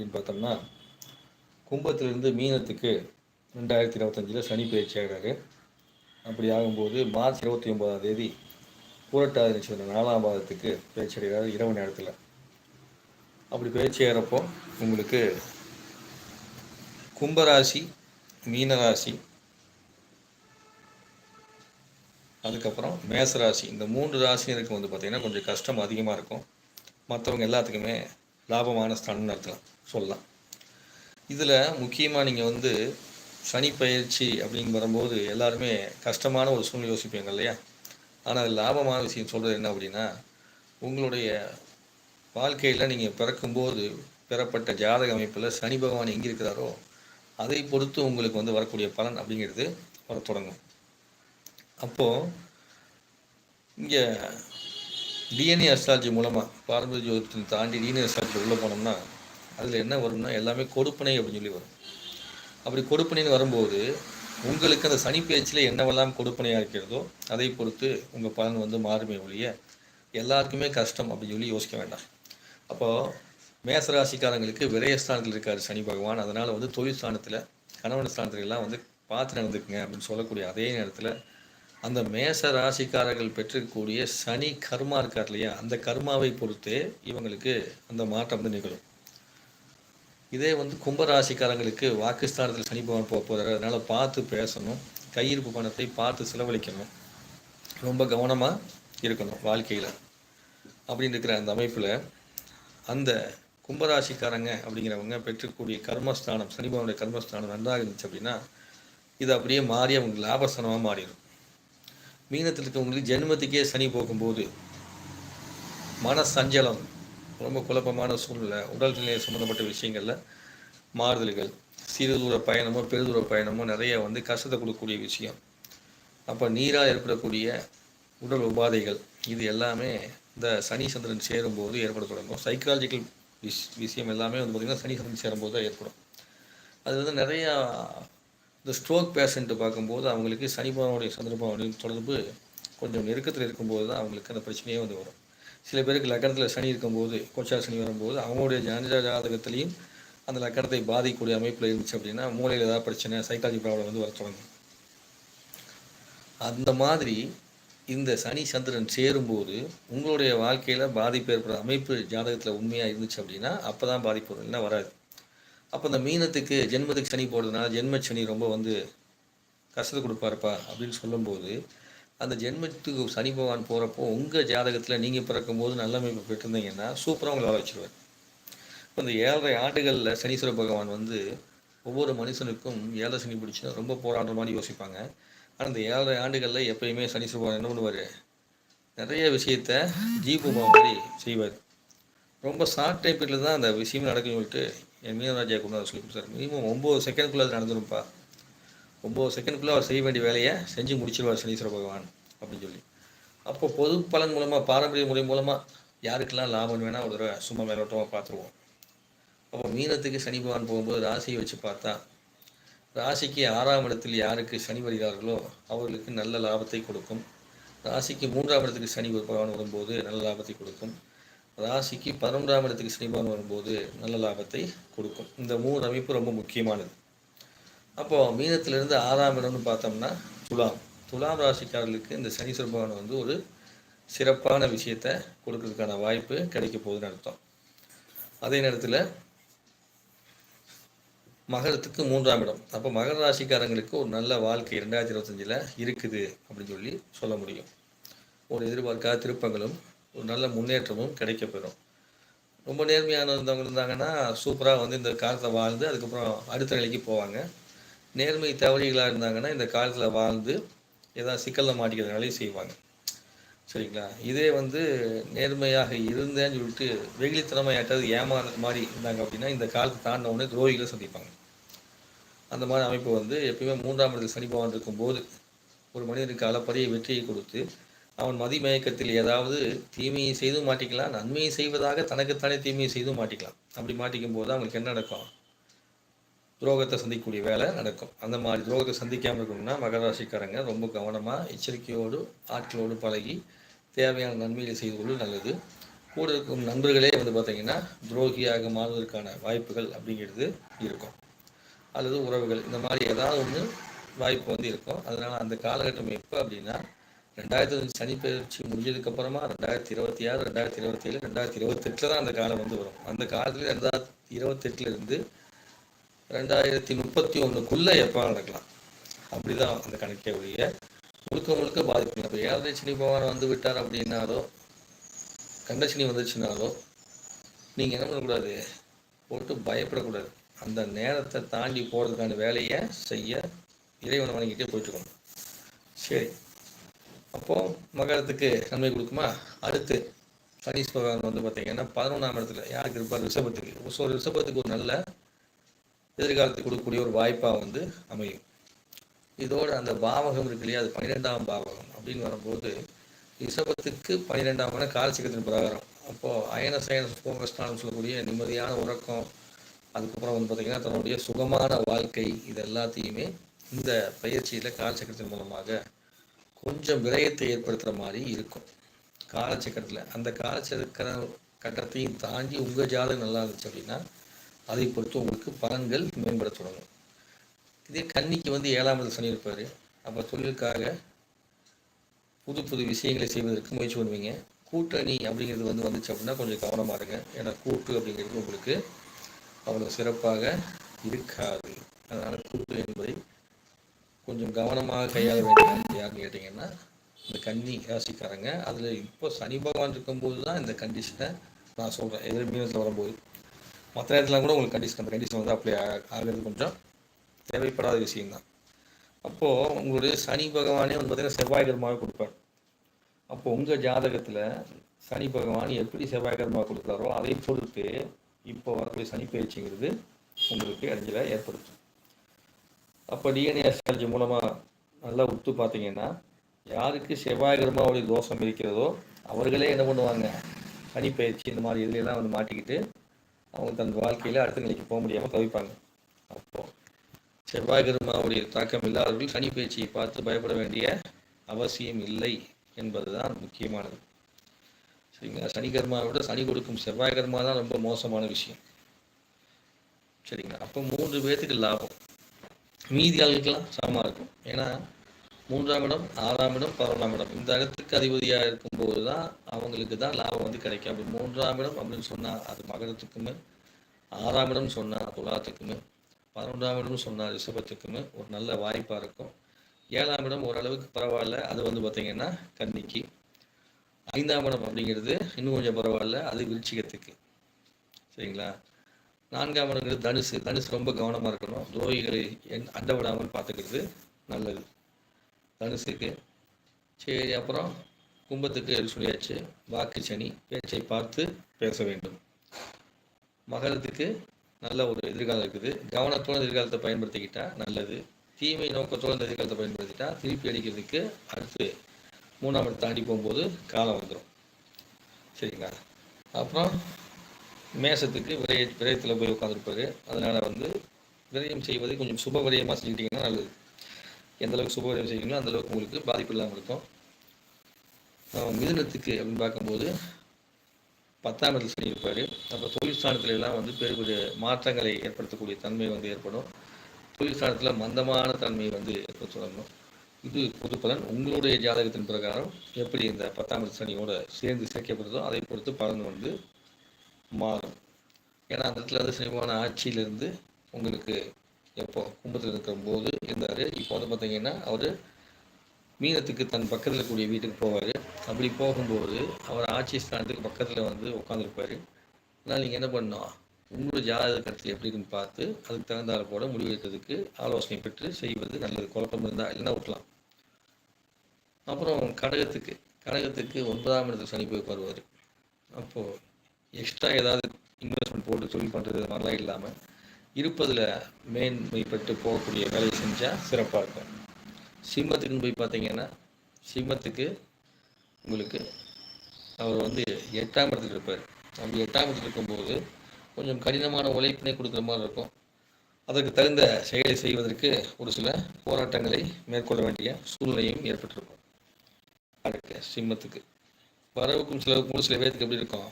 அப்படின்னு பார்த்தோம்னா கும்பத்திலிருந்து மீனத்துக்கு ரெண்டாயிரத்தி இருபத்தஞ்சில் சனி பயிற்சி ஆகிறாரு. அப்படி ஆகும்போது மார்ச் இருபத்தி ஒன்பதாம் தேதி பூரட்டாதி நட்சத்திரம் நாலாம் பாதத்துக்கு பயிற்சி அடைகிறார் இரவு நேரத்தில். அப்படி பயிற்சி ஆகிறப்போ உங்களுக்கு கும்பராசி மீனராசி அதுக்கப்புறம் மேசராசி இந்த மூன்று ராசினருக்கு வந்து பார்த்திங்கன்னா கொஞ்சம் கஷ்டம் அதிகமாக இருக்கும். மற்றவங்க எல்லாத்துக்குமே லாபமான ஸ்தானம்னு அர்த்தம் சொல்லலாம். இதில் முக்கியமாக நீங்கள் வந்து சனி பயிற்சி அப்படின்னு வரும்போது எல்லாருமே கஷ்டமான ஒரு சூழ்நிலை யோசிப்பீங்க இல்லையா? ஆனால் அது லாபமான விஷயம் சொல்கிறது என்ன அப்படின்னா உங்களுடைய வாழ்க்கையில் நீங்கள் பிறக்கும்போது பெறப்பட்ட ஜாதக அமைப்பில் சனி பகவான் எங்கே இருக்கிறாரோ அதை பொறுத்து உங்களுக்கு வந்து வரக்கூடிய பலன் அப்படிங்கிறது வர தொடங்கும். அப்போது இங்கே டிஎன்ஏ அஸ்ட்ராலஜி மூலமாக பாரம்பரிய ஜோதிடத்தை தாண்டி டிஎன்ஏ அஸ்ட்ராலஜி உள்ளே போனோம்னா அதில் என்ன வரும்னா எல்லாமே கொடுப்பனை அப்படின்னு சொல்லி வரும். அப்படி கொடுப்பனைன்னு வரும்போது உங்களுக்கு அந்த சனி பேச்சில் என்னவெல்லாம் கொடுப்பனையாக இருக்கிறதோ அதை பொறுத்து உங்கள் பலன் வந்து மாறுமே ஒழிய எல்லாருக்குமே கஷ்டம் அப்படின்னு சொல்லி யோசிக்க வேண்டாம். அப்போது மேசராசிக்காரங்களுக்கு விரயஸ்தானத்தில் இருக்கார் சனி பகவான். அதனால் வந்து தொழில் ஸ்தானத்தில் கணவன் ஸ்தானத்துல எல்லாம் வந்து பார்த்து நடந்துக்குங்க அப்படின்னு சொல்லக்கூடிய அதே நேரத்தில் அந்த மேச ராசிக்காரர்கள் பெற்றிருக்கக்கூடிய சனி கர்மா இருக்கார் இல்லையா? அந்த கர்மாவை பொறுத்தே இவங்களுக்கு அந்த மாற்றம் வந்து நிகழும். இதே வந்து கும்பராசிக்காரங்களுக்கு வாக்குஸ்தானத்தில் சனி பகவான் போக போகிறாரு அதனால் பார்த்து பேசணும். கையிருப்பு பணத்தை பார்த்து செலவழிக்கணும். ரொம்ப கவனமாக இருக்கணும் வாழ்க்கையில். அப்படின்னு இருக்கிற அந்த அமைப்பில் அந்த கும்பராசிக்காரங்க அப்படிங்கிறவங்க பெற்றுக்கூடிய கர்மஸ்தானம் சனி பகவானுடைய கர்மஸ்தானம் நன்றாக இருந்துச்சு அப்படின்னா இது அப்படியே மாறி அவங்களுக்கு லாபஸ்தானமாக மாறிடும். மீனத்தில் இருக்கவங்களுக்கு ஜென்மத்துக்கே சனி போகும்போது மன சஞ்சலம் ரொம்ப குழப்பமான சூழ்நிலை உடல்நிலை சம்மந்தப்பட்ட விஷயங்களில் மாறுதல்கள் சிறு தூர பயணமோ பெருதூர பயணமோ நிறைய வந்து கஷ்டத்தை கொடுக்கக்கூடிய விஷயம். அப்போ நீராக ஏற்படக்கூடிய உடல் உபாதைகள் இது எல்லாமே இந்த சனி சந்திரன் சேரும்போது ஏற்பட தொடங்கும். சைக்காலஜிக்கல் விஷ் விஷயம் எல்லாமே வந்து பார்த்திங்கன்னா சனி சந்திரன் சேரும்போது தான் ஏற்படும். அது வந்து நிறையா இந்த ஸ்ட்ரோக் பேஷண்ட்டு பார்க்கும்போது அவங்களுக்கு சனி பகவானுடைய தொடர்பு கொஞ்சம் நெருக்கத்தில் இருக்கும்போது தான் அவங்களுக்கு அந்த பிரச்சனையே வந்து வரும். சில பேருக்கு லக்கணத்தில் சனி இருக்கும்போது கோச்சா சனி வரும்போது அவங்களுடைய ஜான ஜாதகத்திலையும் அந்த லக்கணத்தை பாதிக்கக்கூடிய அமைப்பில் இருந்துச்சு அப்படின்னா மூளையில் ஏதாவது பிரச்சனை சைக்காலஜி ப்ராப்ளம் வந்து வர தொடங்கும். அந்த மாதிரி இந்த சனி சந்திரன் சேரும்போது உங்களுடைய வாழ்க்கையில் பாதிப்பு ஏற்படுற அமைப்பு ஜாதகத்தில் உண்மையாக இருந்துச்சு அப்படின்னா அப்போ தான் பாதிப்பு வரும் இல்லைன்னா வராது. அப்போ அந்த மீனத்துக்கு ஜென்மத்துக்கு சனி போடுறதுனால ஜென்ம சனி ரொம்ப வந்து கஷ்டத்தை கொடுப்பாருப்பா அப்படின்னு சொல்லும்போது அந்த ஜென்மத்துக்கு சனி பகவான் போகிறப்போ உங்கள் ஜாதகத்தில் நீங்கள் பிறக்கும்போது நல்ல அமைப்பு பெற்றிருந்தீங்கன்னா சூப்பராக உங்களை வச்சுருவார். இப்போ இந்த ஏழரை ஆண்டுகளில் சனீஸ்வர பகவான் வந்து ஒவ்வொரு மனுஷனுக்கும் ஏழை சனி பிடிச்சுன்னா ரொம்ப போராடுற மாதிரி யோசிப்பாங்க. ஆனால் இந்த ஏழரை ஆண்டுகளில் எப்பயுமே சனீஸ்வர பகவான் என்ன பண்ணுவார்? நிறைய விஷயத்த ஜீபுமா மாதிரி செய்வார். ரொம்ப ஷார்ட் டைம் பீரியடில் தான் அந்த விஷயம் நடக்குன்னு சொல்லிட்டு என் மீனராஜா கொண்டு சொல்லிக்கும் சார் மினிமம் ஒம்பது செகண்ட்குள்ளே அது நடந்துரும்ப்பா. ஒம்பது செகண்ட்குள்ளே அவர் செய்ய வேண்டிய வேலையை செஞ்சு முடிச்சிருவார் சனீஸ்வர பகவான் அப்படின்னு சொல்லி. அப்போ பொது பலன் மூலமாக பாரம்பரிய முறை மூலமாக யாருக்கெல்லாம் லாபம் வேணால் ஒரு தடவை சும்மா மேலோட்டமாக பார்த்துருவோம். அப்போ மீனத்துக்கு சனி பகவான் போகும்போது ராசியை வச்சு பார்த்தா ராசிக்கு ஆறாம் இடத்தில் யாருக்கு சனி வருகிறார்களோ அவர்களுக்கு நல்ல லாபத்தை கொடுக்கும். ராசிக்கு மூன்றாம் இடத்துக்கு சனி பகவான் வரும்போது நல்ல லாபத்தை கொடுக்கும். ராசிக்கு பதினொன்றாம் இடத்துக்கு சனி வரும்போது நல்ல லாபத்தை கொடுக்கும். இந்த மூணு அமைப்பு ரொம்ப முக்கியமானது. அப்போது மீனத்திலிருந்து ஆறாம் இடம்னு பார்த்தோம்னா துலாம். துலாம் ராசிக்காரர்களுக்கு இந்த சனீஸ்வர பகவான் வந்து ஒரு சிறப்பான விஷயத்தை கொடுக்கறதுக்கான வாய்ப்பு கிடைக்க போகுதுன்னு அர்த்தம். அதே நேரத்தில் மகரத்துக்கு மூன்றாம் இடம். அப்போ மகர ராசிக்காரங்களுக்கு ஒரு நல்ல வாழ்க்கை ரெண்டாயிரத்தி இருபத்தஞ்சில் இருக்குது அப்படின்னு சொல்லி சொல்ல முடியும். ஒரு எதிர்பார்க்காத திருப்பங்களும் ஒரு நல்ல முன்னேற்றமும் கிடைக்கப்பெறும். ரொம்ப நேர்மையான இருந்தவங்க இருந்தாங்கன்னா சூப்பராக வந்து இந்த காலத்தில் வாழ்ந்து அதுக்கப்புறம் அடுத்த நிலைக்கு போவாங்க. நேர்மை தவறிகளாக இருந்தாங்கன்னா இந்த காலத்தில் வாழ்ந்து ஏதாவது சிக்கலில் மாட்டிக்கிற செய்வாங்க. சரிங்களா? இதே வந்து நேர்மையாக இருந்தேன்னு சொல்லிட்டு வெகுளித்தனமாக யாட்டாவது ஏமாறது மாதிரி இருந்தாங்க அப்படின்னா இந்த காலத்தை தாண்டின உடனே துரோகிகளை சந்திப்பாங்க. அந்த மாதிரி அமைப்பு வந்து எப்பயுமே மூன்றாம் இடத்தில் சனி பகவான் இருக்கும்போது ஒரு மனிதனுக்கு அளப்பரிய வெற்றியை கொடுத்து அவன் மதிமயக்கத்தில் ஏதாவது தீமையை செய்தும் மாட்டிக்கலாம் நன்மையை செய்வதாக தனக்குத்தானே தீமையை செய்தும் மாட்டிக்கலாம். அப்படி மாட்டிக்கும் போது அவங்களுக்கு என்ன நடக்கும்? துரோகத்தை சந்திக்கக்கூடிய வேலை நடக்கும். அந்த மாதிரி துரோகத்தை சந்திக்காமல் இருக்கணும்னா மகர ராசிக்காரங்க ரொம்ப கவனமாக எச்சரிக்கையோடு ஆட்களோடு பழகி தேவையான நன்மைகளை செய்து கொள்வது நல்லது. கூட இருக்கும் நண்பர்களே வந்து பார்த்தீங்கன்னா துரோகியாக மாறுவதற்கான வாய்ப்புகள் அப்படிங்கிறது இருக்கும். அல்லது உறவுகள் இந்த மாதிரி ஏதாவது ஒன்று வாய்ப்பு வந்து இருக்கும். அதனால் அந்த காலகட்டம் எப்போ அப்படின்னா ரெண்டாயிரத்தி அஞ்சு சனி பயிற்சி முடிஞ்சதுக்கப்புறமா ரெண்டாயிரத்தி இருபத்தி ஆறு ரெண்டாயிரத்தி இருபத்தி ஏழு ரெண்டாயிரத்தி இருபத்தெட்டில் தான் அந்த காலம் வந்து வரும். அந்த காலத்தில் ரெண்டாயிரத்தி இருபத்தெட்டுலேருந்து ரெண்டாயிரத்தி முப்பத்தி ஒன்றுக்குள்ளே எப்போ நடக்கலாம். அப்படிதான் அந்த கணக்கே ஒழிய முழுக்க முழுக்க பாதிப்பு இப்போ ஏழரை சனி பகவான் வந்து விட்டார் அப்படின்னாலோ கண்டசனி வந்துச்சுனாலோ நீங்கள் என்ன பண்ணக்கூடாது? போட்டு பயப்படக்கூடாது. அந்த நேரத்தை தாண்டி போகிறதுக்கான வேலையை செய்ய இறைவனை வணங்கிட்டே போயிட்டுருக்கணும் சரி. அப்போது மகரத்துக்கு நன்மை கொடுக்குமா? அடுத்து சனீஸ் பகவான் வந்து பார்த்தீங்கன்னா பதினொன்றாம் இடத்துல யாருக்கு இருப்பார்? ரிஷபத்துக்கு. ஸோ ரிஷபத்துக்கு ஒரு நல்ல எதிர்காலத்துக்கு கொடுக்கக்கூடிய ஒரு வாய்ப்பாக வந்து அமையும். இதோட அந்த பாவகம் இருக்கு இல்லையா? அது பன்னிரெண்டாம் பாவகம் அப்படின்னு வரும்போது ரிஷபத்துக்கு பன்னிரெண்டாம் இடம் காலசிக்கத்தின் பிரகாரம். அப்போது அயன சயன போகஸ்தானம் சொல்லக்கூடிய நிம்மதியான உறக்கம் அதுக்கப்புறம் வந்து பார்த்திங்கன்னா தன்னுடைய சுகமான வாழ்க்கை இது எல்லாத்தையுமே இந்த பயிற்சியில் காலச்சக்கரத்தின் மூலமாக கொஞ்சம் விரயத்தை ஏற்படுத்துகிற மாதிரி இருக்கும். காலச்சக்கரத்தில். அந்த காலச்சக்கர கட்டத்தையும் தாண்டி உங்கள் ஜாதகம் நல்லா இருந்துச்சு அப்படின்னா அதை பொறுத்து உங்களுக்கு பலன்கள் மேம்பட தொடங்கும். இதே கன்னிக்கு வந்து ஏழாம் இடத்துல சனி இருப்பார். அப்போ தொழிலுக்காக புது புது விஷயங்களை செய்வதற்கு முயற்சி பண்ணுவீங்க. கூட்டணி அப்படிங்கிறது வந்து வந்துச்சு அப்படின்னா கொஞ்சம் கவனமாக இருங்க. ஏன்னா கூட்டு அப்படிங்கிறது உங்களுக்கு அவ்வளோ சிறப்பாக இருக்காது. அதனால் கூட்டு என்பதை கொஞ்சம் கவனமாக கையாள வேண்டிய யாருன்னு கேட்டிங்கன்னா இந்த கன்னி ராசிக்காரங்க அதில் இப்போ சனி பகவான் இருக்கும்போது தான் இந்த கண்டிஷனை நான் சொல்கிறேன் எதிர் மீனத்தில் வரும்போது. மற்ற நேரத்தில் கூட உங்களுக்கு கண்டிஷன் அந்த கண்டிஷன் வந்து அப்ளை ஆகிறது கொஞ்சம் தேவைப்படாத விஷயம்தான். அப்போது உங்களுடைய சனி பகவானே வந்து பார்த்திங்கன்னா செவ்வாய் கர்மாவை கொடுப்பார். அப்போது உங்கள் ஜாதகத்தில் சனி பகவான் எப்படி செவ்வாய் கர்மா கொடுக்குறாரோ அதை பொறுத்து இப்போ வரக்கூடிய சனி பயிற்சிங்கிறது உங்களுக்கு அடைஞ்சலை ஏற்படுத்தும். அப்போ டிஎன்ஏ அஸ்ட்ராலஜி மூலமாக நல்லா உத்து பார்த்தீங்கன்னா யாருக்கு செவ்வாய் கர்மாவுடைய தோஷம் இருக்கிறதோ அவர்களே என்ன பண்ணுவாங்க? பனிப்பயிற்சி இந்த மாதிரி இதுலாம் வந்து மாட்டிக்கிட்டு அவங்க தன் வாழ்க்கையில் அடுத்த நிலைக்கு போக முடியாமல் தவிப்பாங்க. அப்போது செவ்வாய் கிரமாவுடைய தாக்கம் இல்லாதவர்கள் சனி பயிற்சியை பார்த்து பயப்பட வேண்டிய அவசியம் இல்லை என்பதுதான் முக்கியமானது. சரிங்களா? சனிகர்மாவை விட சனி கொடுக்கும் செவ்வாய் கர்மா தான் ரொம்ப மோசமான விஷயம். சரிங்களா? அப்போ மூன்று பேர்த்துக்கு லாபம். மீதி ஆளுக்கெல்லாம் சமமாக இருக்கும். ஏன்னா மூன்றாம் இடம் ஆறாம் இடம் பதினொன்றாம் இடம். இந்த இடத்துக்கு அதிபதியாக இருக்கும்போது தான் அவங்களுக்கு தான் லாபம் வந்து கிடைக்கும். அப்படி மூன்றாம் இடம் அப்படின்னு சொன்னால் அது மகரத்துக்குமே ஆறாம் இடம் சொன்னால் துலாத்துக்குமே பதினொன்றாம் இடம் சொன்னால் ரிஷபத்துக்குமே ஒரு நல்ல வாய்ப்பாக இருக்கும். ஏழாம் இடம் ஓரளவுக்கு பரவாயில்ல. அது வந்து பார்த்திங்கன்னா கன்னிக்கு. ஐந்தாம் இடம் அப்படிங்கிறது இன்னும் கொஞ்சம் பரவாயில்ல. அது விருச்சிகத்துக்கு. சரிங்களா? நான்காம் இடங்கிறது தனுசு. தனுசு ரொம்ப கவனமாக இருக்கணும். துரோகிகளை என் அண்ட விடாமல் பார்த்துக்கிறது நல்லது. தனுசுக்கு சரி அப்புறம் கும்பத்துக்கு சொல்லியாச்சு. வாக்கு சனி. பேச்சை பார்த்து பேச வேண்டும். மகரத்துக்கு நல்ல ஒரு எதிர்காலம் இருக்குது. கவனத்தோட எதிர்காலத்தை பயன்படுத்திக்கிட்டா நல்லது. தீமை நோக்கத்தோட இந்த எதிர்காலத்தை பயன்படுத்திட்டா திருப்பி அடிக்கிறதுக்கு அடுத்து மூணாம் இடத்தை தாண்டி போகும்போது காலம் வந்துடும் சரிங்களா? அப்புறம் மேசத்துக்கு விரைய விரயத்தில் போய் உட்காந்துருப்பாரு அதனால் வந்து விரயம் செய்வதை கொஞ்சம் சுப விரயமாக செஞ்சுக்கிட்டிங்கன்னா நல்லது. எந்த அளவுக்கு சுப விரயம் செய்வீங்களோ அந்தளவுக்கு உங்களுக்கு பாதிப்பு இல்லாமல் இருக்கும். அஹ் மிதுனத்துக்கு அப்படின்னு பார்க்கும்போது பத்தாம் இடத்துல சனி இருப்பார் அப்போ தொழில் எல்லாம் வந்து பெரிய பெரிய மாற்றங்களை ஏற்படுத்தக்கூடிய தன்மை வந்து ஏற்படும். தொழில் மந்தமான தன்மை வந்து ஏற்பட சொல்லணும் இது பொது பலன். உங்களுடைய ஜாதகத்தின் பிரகாரம் எப்படி இந்த பத்தாம் இடத்து சனியோட சேர்ந்து சேர்க்கப்படுதோ அதை பொறுத்து பலன் வந்து மாறும். ஏன்னா அந்த இடத்துல வந்து சினிமான ஆட்சியிலிருந்து உங்களுக்கு எப்போ கும்பத்தில் இருக்கிற போது இருந்தார். இப்போ வந்து பார்த்தீங்கன்னா அவர் மீனத்துக்கு தன் பக்கத்தில் இருக்கக்கூடிய வீட்டுக்கு போவார். அப்படி போகும்போது அவர் ஆட்சி ஸ்தானத்துக்கு பக்கத்தில் வந்து உட்காந்துருப்பார் அதனால் நீங்கள் என்ன பண்ணும் உங்களோட ஜாதகத்தில் எப்படி இருக்குன்னு பார்த்து அதுக்கு தகுந்தால போட முடிவெடுக்கிறதுக்கு ஆலோசனை பெற்று செய்வது நல்லது. குழப்பம் இருந்தால் இல்லைன்னா விட்டலாம். அப்புறம் கடகத்துக்கு கடகத்துக்கு ஒன்பதாம் இடத்துக்கு சனி போய் வருவார் அப்போது எக்ஸ்ட்ரா ஏதாவது இன்வெஸ்ட்மெண்ட் போட்டு தொழில் பண்ணுறது மாதிரிலாம் இல்லாமல் இருப்பதில் மேன்மைப்பட்டு போகக்கூடிய வேலையை செஞ்சால் சிறப்பாக இருக்கும். சிம்மத்துக்குன்னு போய் பார்த்தீங்கன்னா சிம்மத்துக்கு உங்களுக்கு அவர் வந்து எட்டாம் இடத்துல இருப்பார். அப்படி எட்டாம் இடத்துல இருக்கும்போது கொஞ்சம் கடினமான உழைப்பினை கொடுக்குற மாதிரி இருக்கும். அதற்கு தகுந்த செயலை செய்வதற்கு ஒரு சில போராட்டங்களை மேற்கொள்ள வேண்டிய சூழ்நிலையும் ஏற்பட்டிருக்கும். அடுத்து சிம்மத்துக்கு. வரவுக்கும் செலவுக்கும் ஒரு சில பேருக்கு எப்படி இருக்கும்?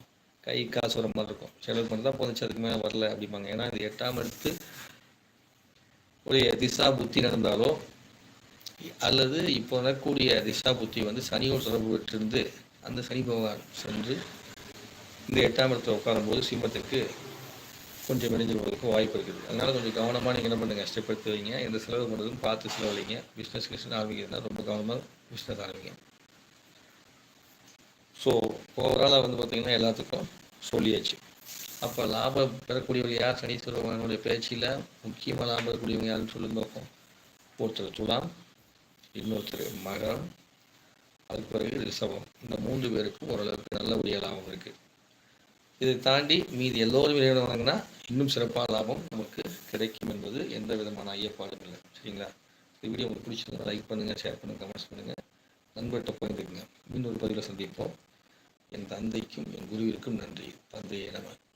கை காசு வர மாதிரி இருக்கும். செலவு மட்டும் தான் போச்சு அதுக்கு மேலே வரல அப்படிம்பாங்க. ஏன்னா இது எட்டாம் எடுத்து ஒரு திசா புத்தி நடந்தாலோ அல்லது இப்போ நடக்கக்கூடிய திசா புத்தி வந்து சனியோடு தொடர்பு பெற்றிருந்து அந்த சனி பகவான் சென்று இந்த எட்டாம் இடத்துல உட்காரும்போது சிம்மத்துக்கு கொஞ்சம் விளைஞ்சிருவதற்கு வாய்ப்பு இருக்குது. அதனால் கொஞ்சம் கவனமாக நீங்கள் என்ன பண்ணுங்கள் ஸ்டெப் எடுத்து வைங்க. எந்த செலவு பண்ணுறதும் பார்த்து செலவழிங்க. பிஸ்னஸ் கிஸ்னஸ் ஆரம்பிக்கிறதுனா ரொம்ப கவனமாக பிஸ்னஸ் ஆரம்பிங்க. ஸோ ஓவராலாக வந்து பார்த்தீங்கன்னா எல்லாத்துக்கும் சொல்லியாச்சு. அப்போ லாபம் பெறக்கூடியவங்க யார்? சனீஸ்வர பகவானுடைய பேச்சில் முக்கியமாக லாபம் பெறக்கூடியவங்க யாருன்னு சொல்லி பார்ப்போம் ஒருத்தர் துலாம் இன்னொருத்தர் மகரம் அதுக்கு பிறகு ரிசவம் இந்த மூன்று பேருக்கும் ஓரளவுக்கு நல்லபடியாக லாபம் இருக்குது இதை தாண்டி மீதி எல்லோரும் இறைவனை வணங்கினா இன்னும் சிறப்பான லாபம் நமக்கு கிடைக்கும் என்பது எந்த விதமான ஐயப்பாடும் இல்லை. சரிங்களா? இந்த வீடியோ உங்களுக்கு பிடிச்சிருந்தா லைக் பண்ணுங்கள் ஷேர் பண்ணுங்கள் கமெண்ட்ஸ் பண்ணுங்கள் நண்பர்கிட்ட பகிர்ந்துக்குங்க. இன்னொரு பதிவில் சந்திப்போம். என் தந்தைக்கும் என் குருவிற்கும் நன்றி. தந்தையை நமக்கு